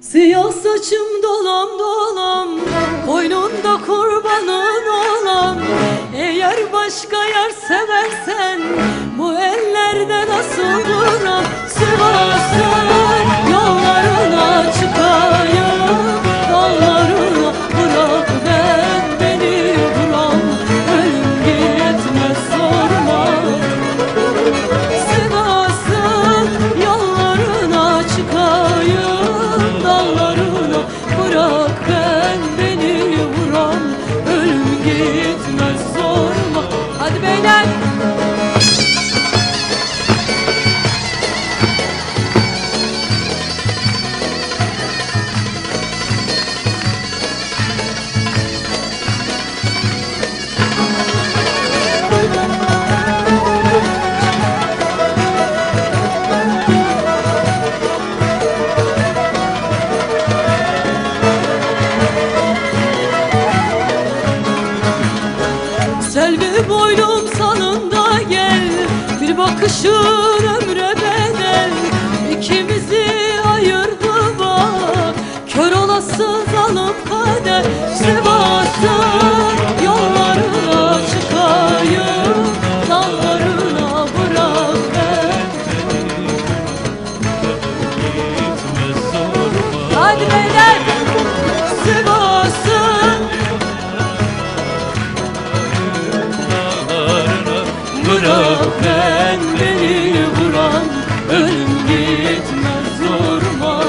Siyah saçım dolam dolam Koynunda kurbanın olam Eğer başka yer seversen Bu ellerde nasıl duram gitmez sorma Hadi beyler Selvi boylum salında gel. Bir bakışın ömre bedel. İkimizi ayırdı bak. Kör olası zalim kader. Sivas'ın Bırak ben beni vuran Ölüm gitmez zoruma.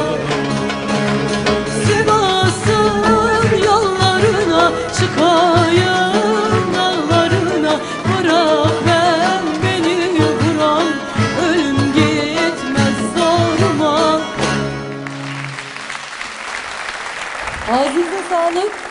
Sivas'ın yollarına Çıkayım dağlarına. Bırak ben beni vuran Ölüm gitmez zoruma. Ağzınıza sağlık